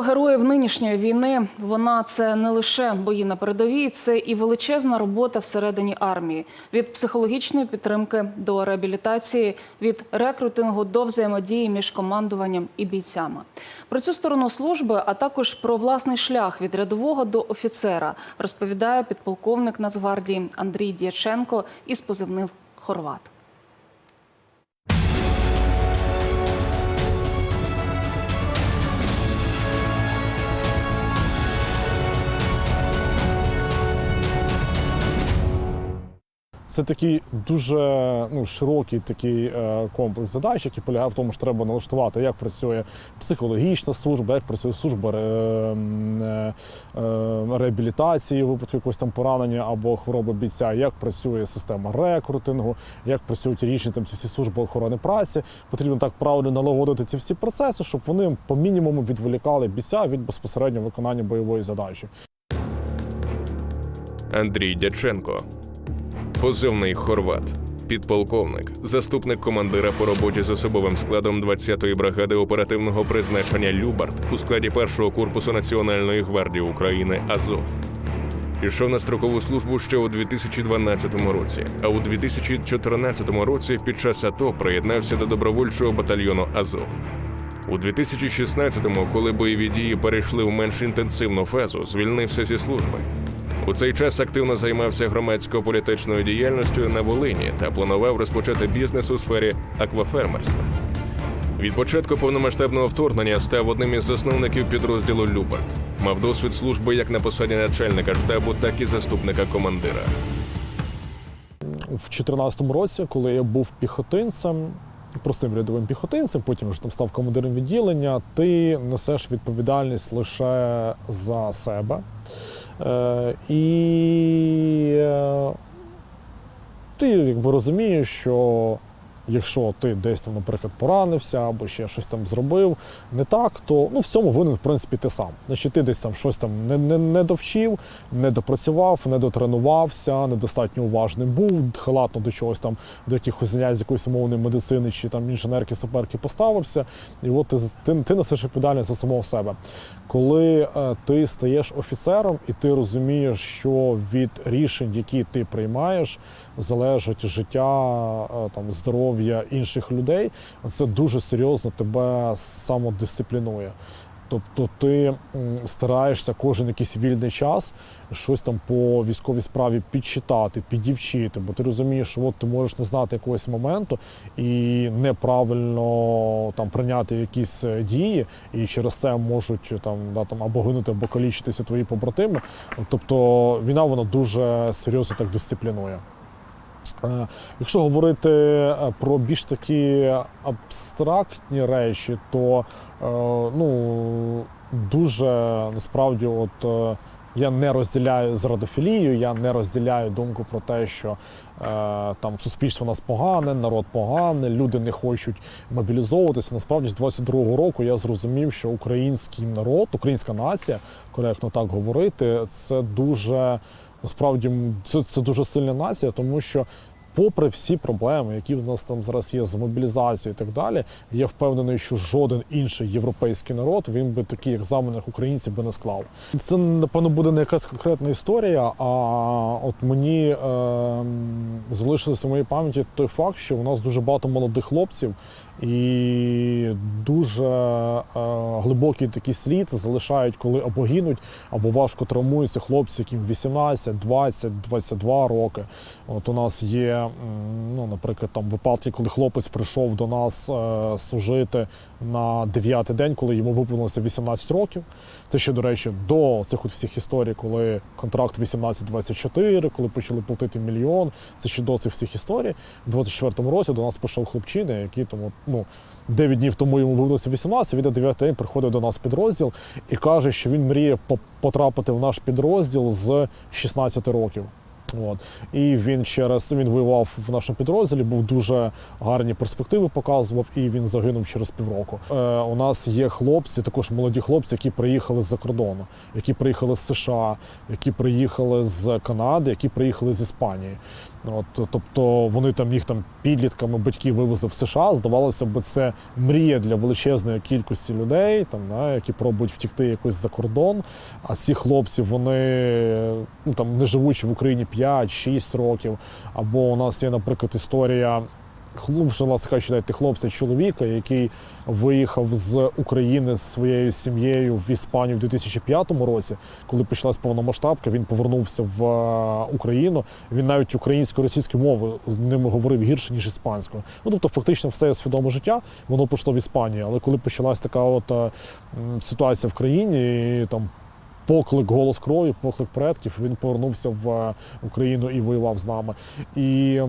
Героїв нинішньої війни вона це не лише бої на передовій, це і величезна робота всередині армії від психологічної підтримки до реабілітації, від рекрутингу до взаємодії між командуванням і бійцями. Про цю сторону служби, а також про власний шлях від рядового до офіцера, розповідає підполковник Нацгвардії Андрій Дяченко із позивним Хорват. Це такий дуже ну, широкий такий е, комплекс задач, який полягає в тому, що треба налаштувати, як працює психологічна служба, як працює служба ре, м, е, е, реабілітації у випадку якогось там поранення або хвороби бійця, як працює система рекрутингу, як працюють різні там ці всі служби охорони праці. Потрібно так правильно налагодити ці всі процеси, щоб вони по мінімуму відволікали бійця від безпосередньо виконання бойової задачі. Андрій Дяченко, позивний Хорват, підполковник, заступник командира по роботі з особовим складом 20-ї бригади оперативного призначення Любард у складі першого корпусу Національної гвардії України Азов. Пішов на строкову службу ще у 2012 році, а у 2014 році під час АТО приєднався до добровольчого батальйону Азов. У 2016-му, коли бойові дії перейшли в менш інтенсивну фазу, звільнився зі служби. У цей час активно займався громадсько-політичною діяльністю на Волині та планував розпочати бізнес у сфері аквафермерства. Від початку повномасштабного вторгнення став одним із засновників підрозділу Любард. Мав досвід служби як на посаді начальника штабу, так і заступника командира. в 2014 році, коли я був піхотинцем, простим рядовим піхотинцем, потім вже там став командиром відділення, ти несеш відповідальність лише за себе. Е, і е, ти якби розумієш, що якщо ти десь там, наприклад, поранився або ще щось там зробив не так, то ну, в цьому винен, в принципі, ти сам. Значить, ти десь там щось там не, не, не довчив, не допрацював, не дотренувався, недостатньо уважним був, халатно до чогось там, до якихось занять з якоїсь умовної медицини чи там інженерки, саперки поставився. І от ти, ти, ти несеш відповідальність за самого себе. Коли е, ти стаєш офіцером і ти розумієш, що від рішень, які ти приймаєш, залежить життя, е, там здоров'я інших людей, це дуже серйозно тебе самодисциплінує. Тобто ти стараєшся кожен якийсь вільний час щось там по військовій справі підчитати, підівчити, бо ти розумієш, що от ти можеш не знати якогось моменту і неправильно там прийняти якісь е, дії, і через це можуть там, да, там або гинути, або калічитися твої побратими. Тобто війна вона дуже серйозно так дисциплінує. Якщо говорити е, про більш такі абстрактні речі, то е, ну, дуже насправді, от е, я не розділяю зрадофілію, я не розділяю думку про те, що там суспільство нас погане, народ поганий, люди не хочуть мобілізовуватися. Насправді, з 22-го року я зрозумів, що український народ, українська нація, коректно так говорити, це дуже насправді це, це дуже сильна нація, тому що. Попри всі проблеми, які в нас там зараз є з мобілізацією і так далі, я впевнений, що жоден інший європейський народ він би такий екзамен, як українці, би не склав. Це напевно буде не якась конкретна історія. А от мені е, залишилося в моїй пам'яті той факт, що у нас дуже багато молодих хлопців, і дуже е, глибокий такий слід залишають, коли або гинуть, або важко травмуються хлопці, яким 18, 20, 22 роки. От у нас є, ну, наприклад, там випадки, коли хлопець прийшов до нас е, служити на 9-й день, коли йому виповнилося 18 років. Це ще, до речі, до цих от всіх історій, коли контракт 18-24, коли почали платити мільйон. Це ще до цих всіх історій. У 24-му році до нас прийшов хлопчина, який тому, ну, 9 днів тому йому виповнилося 18, він на 9 день приходить до нас підрозділ і каже, що він мріє потрапити в наш підрозділ з 16 років. От. І він через він воював в нашому підрозділі, був дуже гарні перспективи показував, і він загинув через півроку. Е, у нас є хлопці, також молоді хлопці, які приїхали з-за кордону, які приїхали з США, які приїхали з Канади, які приїхали з Іспанії. От, тобто вони там їх там підлітками батьки вивезли в США. Здавалося б, це мрія для величезної кількості людей, там, да, які пробують втікти якось за кордон. А ці хлопці, вони ну, там, не живучи в Україні 5-6 років. Або у нас є, наприклад, історія. Кажучи, навіть хлопця чоловіка, який виїхав з України з своєю сім'єю в Іспанію в 2005 році, коли почалась повномасштабка, він повернувся в е, Україну. Він навіть українсько-російською мовою з ними говорив гірше ніж іспанською. Ну тобто, фактично, все свідоме життя воно пішло в Іспанію. Але коли почалась така от е, ситуація в країні, і, там. Поклик голос крові, поклик предків. Він повернувся в е, Україну і воював з нами. І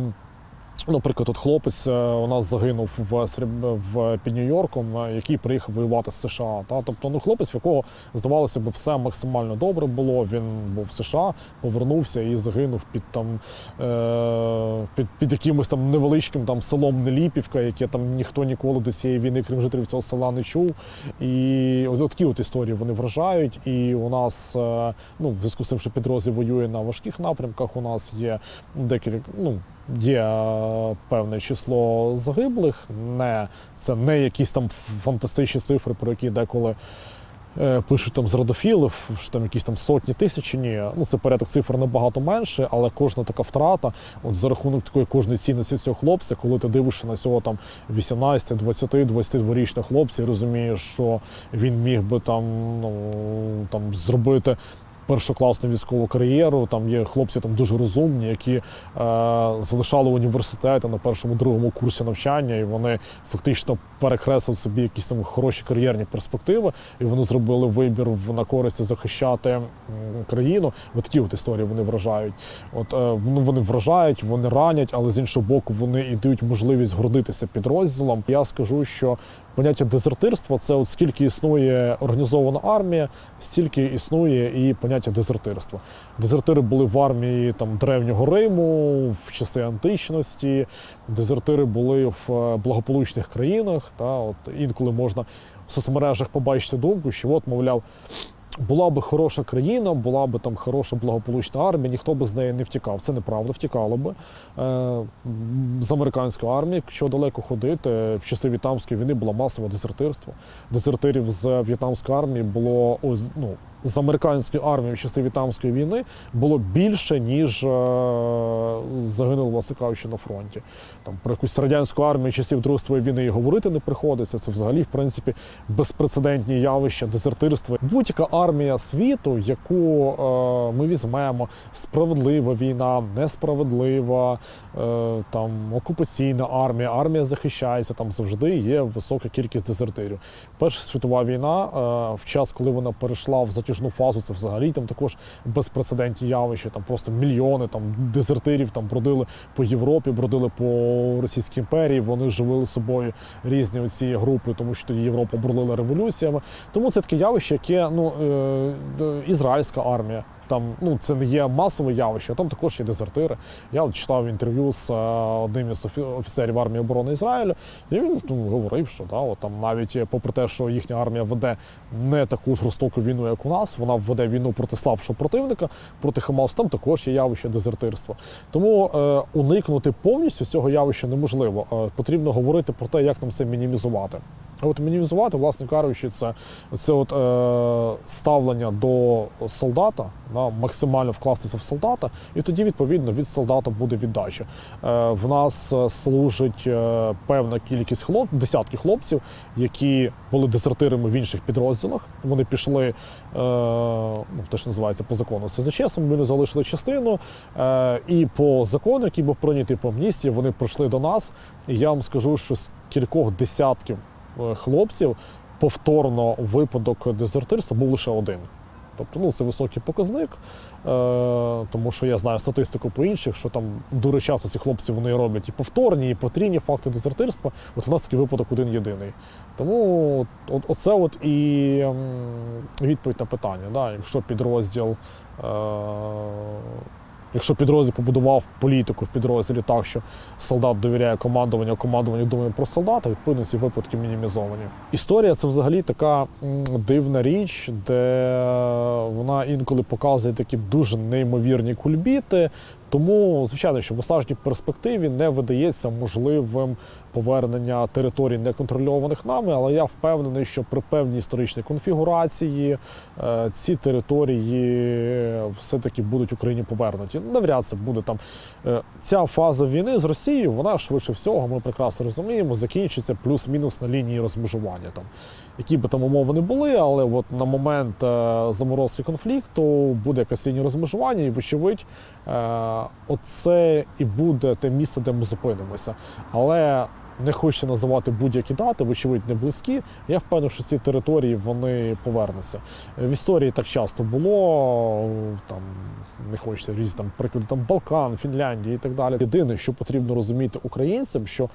Наприклад, от хлопець е, у нас загинув в, Сріб- в під Нью-Йорком, е, який приїхав воювати з США. Та тобто, ну хлопець, в якого здавалося б, все максимально добре було. Він був в США, повернувся і загинув під там е, під, під якимось там невеличким там селом Неліпівка, яке там ніхто ніколи до цієї війни, крім жителів цього села, не чув. І ось такі от історії вони вражають. І у нас е, ну в зв'язку з тим, що підрозділ воює на важких напрямках. У нас є декілька ну. Є е, певне число загиблих, не це не якісь там фантастичні цифри, про які деколи е, пишуть там з родофілів, що там якісь там сотні тисяч. Ні, ну це порядок цифр набагато менше, але кожна така втрата, от за рахунок такої кожної цінності цього хлопця, коли ти дивишся на цього там 18, 20, 22-річного хлопця і розумієш, що він міг би там ну там зробити першокласну військову кар'єру. Там є хлопці там дуже розумні, які е, залишали університети на першому другому курсі навчання, і вони фактично перекреслили собі якісь там хороші кар'єрні перспективи, і вони зробили вибір в- на користь захищати країну. От такі от історії вони вражають. От е, вони, вражають, вони ранять, але з іншого боку, вони і дають можливість гордитися підрозділом. Я скажу, що поняття дезертирства це от скільки існує організована армія, стільки існує і поняття дезертирства. Дезертири були в армії там древнього Риму в часи античності. Дезертири були в е, благополучних країнах. Та от інколи можна в соцмережах побачити думку, що от, мовляв. Була би хороша країна, була би там хороша благополучна армія, ніхто би з неї не втікав. Це неправда, втікало би. Е, з американської армії, якщо далеко ходити, в часи В'єтнамської війни було масове дезертирство. Дезертирів з в'єтнамської армії було ось ну. З американської армії в часи В'єтнамської війни було більше, ніж е, загинуло, власне на фронті. Там про якусь радянську армію часів Другої світової війни і говорити не приходиться. Це взагалі, в принципі, безпрецедентні явища дезертирства. Будь-яка армія світу, яку е, ми візьмемо, справедлива війна, несправедлива, е, там окупаційна армія, армія захищається, там завжди є висока кількість дезертирів. Перша світова війна, е, в час, коли вона перейшла в затяжну фазу, це взагалі там також безпрецедентні явища. Там просто мільйони там дезертирів там бродили по Європі, бродили по Російській імперії. Вони живили собою різні оці групи, тому що тоді Європа бурлила революціями. Тому це таке явище, яке ну е, ізраїльська армія. Там ну це не є масове явище, там також є дезертири. Я читав інтерв'ю з е, одним із офіцерів армії оборони Ізраїлю, і він ну, говорив, що да, от, там навіть е, попри те, що їхня армія веде не таку жорстоку війну, як у нас, вона веде війну проти слабшого противника, проти Хамасу, там також є явище дезертирства. Тому е, уникнути повністю цього явища неможливо. Е, потрібно говорити про те, як нам це мінімізувати. От мінімізувати, власне кажучи, це, це от, е, ставлення до солдата, да, максимально вкластися в солдата, і тоді, відповідно, від солдата буде віддача. Е, в нас е, служить е, певна кількість хлоп, десятки хлопців, які були дезертирами в інших підрозділах. Вони пішли, е, ну, те, що називається по закону СЗЧ, вони залишили частину. Е, і по закону, який був прийнятий по амністії, вони прийшли до нас. І я вам скажу, що з кількох десятків хлопців повторно випадок дезертирства був лише один. Тобто, ну це високий показник, е, тому що я знаю статистику по інших, що там дуже часто ці хлопці вони роблять і повторні, і потрійні факти дезертирства. От у нас такий випадок один єдиний. Тому от, оце от і відповідь на питання. Да? Якщо підрозділ. Е, Якщо підрозділ побудував політику в підрозділі так, що солдат довіряє командуванню, а командування думає про солдата, відповідно ці випадки мінімізовані. Історія це взагалі така дивна річ, де вона інколи показує такі дуже неймовірні кульбіти. Тому, звичайно, що в осажній перспективі не видається можливим повернення територій неконтрольованих нами, але я впевнений, що при певній історичній конфігурації е, ці території все-таки будуть Україні повернуті. Навряд це буде там е, ця фаза війни з Росією, вона швидше всього, ми прекрасно розуміємо, закінчиться плюс-мінус на лінії розмежування. Там які би там умови не були, але от на момент е, заморозки конфлікту буде якась лінія розмежування, і вочевидь, оце і буде те місце, де ми зупинимося. Але не хочеться називати будь-які дати, вочевидь, не близькі. Я впевнений, що ці території вони повернуться. В історії так часто було. Там не хочеться різні там приклади там Балкан, Фінляндії і так далі. Єдине, що потрібно розуміти українцям, що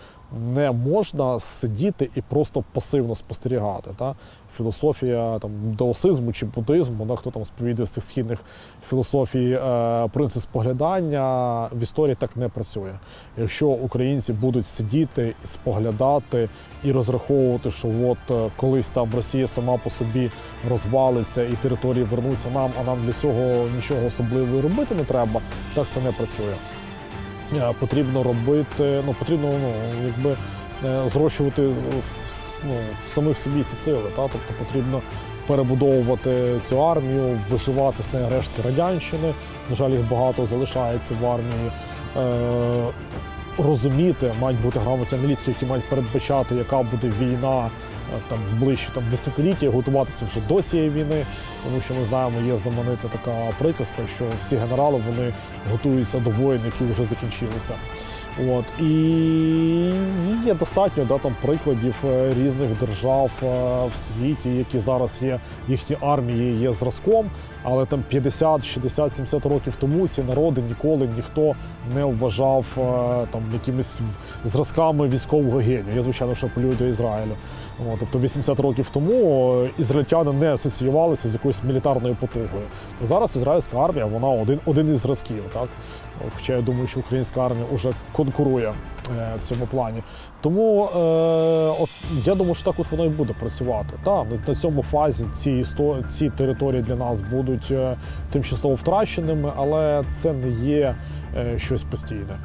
не можна сидіти і просто пасивно спостерігати. Та? Філософія там даосизму чи буддизму, вона хто там сповідує з цих східних філософій е, принцип споглядання в історії так не працює. Якщо українці будуть сидіти і споглядати і розраховувати, що от е, колись там Росія сама по собі розвалиться і території вернуться нам, а нам для цього нічого особливого робити не треба, так це не працює. Е, Потрібно робити, ну потрібно ну, якби е, зрощувати ну, в самих собі ці сили. Та? Тобто потрібно перебудовувати цю армію, виживати з неї рештки радянщини. На жаль, їх багато залишається в армії. Е, розуміти, мають бути грамотні аналітики, які мають передбачати, яка буде війна е, там в ближчі там десятиліття, готуватися вже до цієї війни. Тому що ми знаємо, є знаменита така приказка, що всі генерали вони готуються до воїн, які вже закінчилися. От і є достатньо да, там прикладів е, різних держав е, в світі, які зараз є їхні армії є зразком, але там 50, 60, 70 років тому ці народи ніколи ніхто не вважав е, там якимись зразками військового генію. Я звичайно, що апелюю до Ізраїлю. От, тобто 80 років тому е, ізраїльтяни не асоціювалися з якоюсь мілітарною потугою. Зараз ізраїльська армія вона один, один із зразків. Так? Хоча я думаю, що українська армія вже конкурує е, в цьому плані. Тому е, от, я думаю, що так от воно і буде працювати. Та, на цьому фазі ці, істо- ці території для нас будуть е, тимчасово втраченими, але це не є е, щось постійне.